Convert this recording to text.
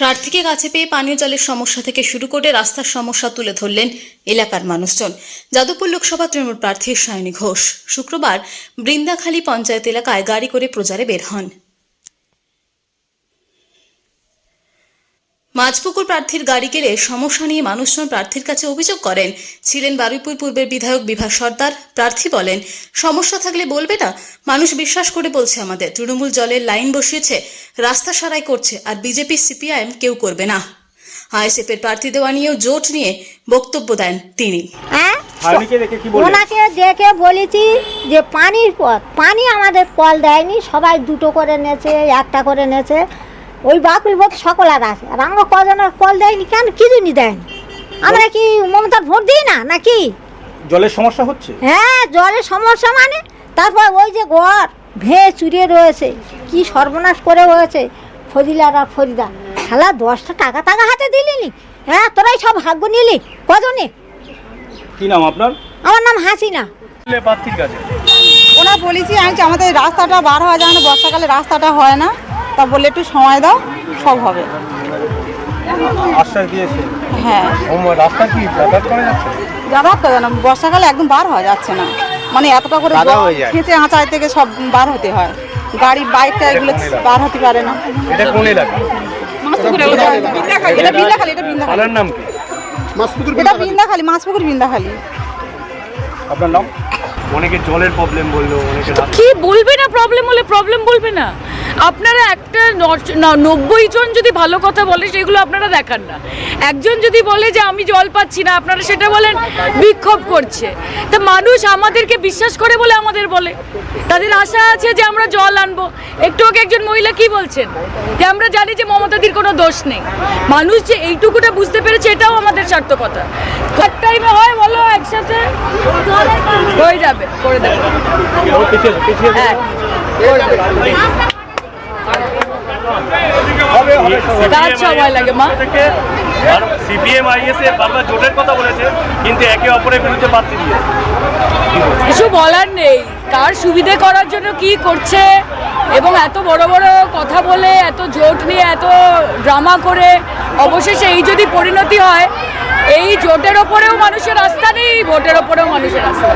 প্রার্থীকে কাছে পেয়ে পানীয় জলের সমস্যা থেকে শুরু করে রাস্তার সমস্যা তুলে ধরলেন এলাকার মানুষজন। যাদবপুর লোকসভা তৃণমূল প্রার্থী সায়নী ঘোষ। শুক্রবার বৃন্দাখালী পঞ্চায়েত এলাকায় গাড়ি করে প্রচারে বের হন। মাঝপুকুর প্রার্থীর গাড়ি গেলে সমস্যা নিয়ে মানুষজন প্রার্থীর কাছে অভিযোগ করেন। ছিলেন বারুইপুর পূর্বের বিধায়ক বিভা সর্দার। প্রার্থী বলেন সমস্যা থাকলে বলবে না? মানুষ বিশ্বাস করে বলছে আমাদের। তৃণমূল জলের লাইন বসিয়েছে রাস্তা সারাই করছে আর বিজেপি সিপিআইএম কেউ করবে না। আইএসএফের প্রার্থী দেওয়া নিয়েও জোট নিয়ে বক্তব্য দেন তিনি। হ্যাঁ? ওনাকে দেখে বলেছি যে পানির পথ পানি আমাদের কল দেয়নি সবাই দুটো করে নেছে একটা করে নেছে। ওই বাকুল ভোট সকলার আছে। আর আমরা কজনের কল দেয়নি কেন? কি জন্য দেয়নি? আমরা কি মমতার ভোট দিই না নাকি? জলের সমস্যা হচ্ছে? হ্যাঁ জলের সমস্যা মানে? তারপর ওই যে ঘর ভেঙে চুরিয়ে রয়েছে কি সর্বনাশ করে রয়েছে ফজিলার আর ফরিদা শালা দশটা টাকা টাকা হাতে দিলি নি? হ্যাঁ তোরাই সব ভাগ্য নিলি কজনে? কি নাম আপনার? আমার নাম হাসিনা। ওনার বলেছি আমি আমাদের রাস্তাটা বার হওয়া যায় না বর্ষাকালে রাস্তাটা হয় না। তা বলে একটু সময় দাও সব হবে। আশ্বাস দিয়েছে? হ্যাঁ। রাস্তা কি? যাতায়াত করা যাচ্ছে? যাবার তো না বর্ষাকালে একদম বার হওয়া যাচ্ছে না। মানে এতটা করে খেঁচে আঁচাই থেকে সব বার হতে হয়। গাড়ি বাইকটা এগুলো বার হতে পারে না। এটা কোন এলাকা? এটা বিন্দাখালি এটা বিন্দাখালি নাম কি? এটা বিন্দাখালি। মাছপুকুর বিন্দাখালি। আপনার নাম? অনেকে জলের প্রবলেম বলল অনেকে কি বলবে না প্রবলেম হলে প্রবলেম বলবে না। আপনারা একটা নব্বই জন যদি ভালো কথা বলে সেগুলো আপনারা দেখান না। একজন যদি বলে যে আমি জল পাচ্ছি না আপনারা সেটা বলেন বিক্ষোভ করছে। তা মানুষ আমাদেরকে বিশ্বাস করে বলে আমাদের বলে। তাদের আশা আছে যে আমরা জল আনব। একটু আগে একজন মহিলা কি বলছেন? যে আমরা জানি যে মমতাদির কোনো দোষ নেই। মানুষ যে এইটুকুটা বুঝতে পেরেছে এটাও আমাদের সার্থকতা। কার টাইমে হয় বলো একসাথে। হয়ে যাবে করে দেবে। হ্যাঁ। কাজ সময় লাগে মা। সিপিএম আইএসএ বারবার জোটের কথা বলেছে কিন্তু একে অপরের বিরুদ্ধে প্রার্থী দিয়েছে। কিছু বলার নেই। কার সুবিধে করার জন্য কি করছে এবং এত বড় বড় কথা বলে এত জোট নিয়ে এত ড্রামা করে অবশেষে এই যদি পরিণতি হয় এই জোটের ওপরেও মানুষের আস্থা নেই ভোটের ওপরেও মানুষের আস্থা।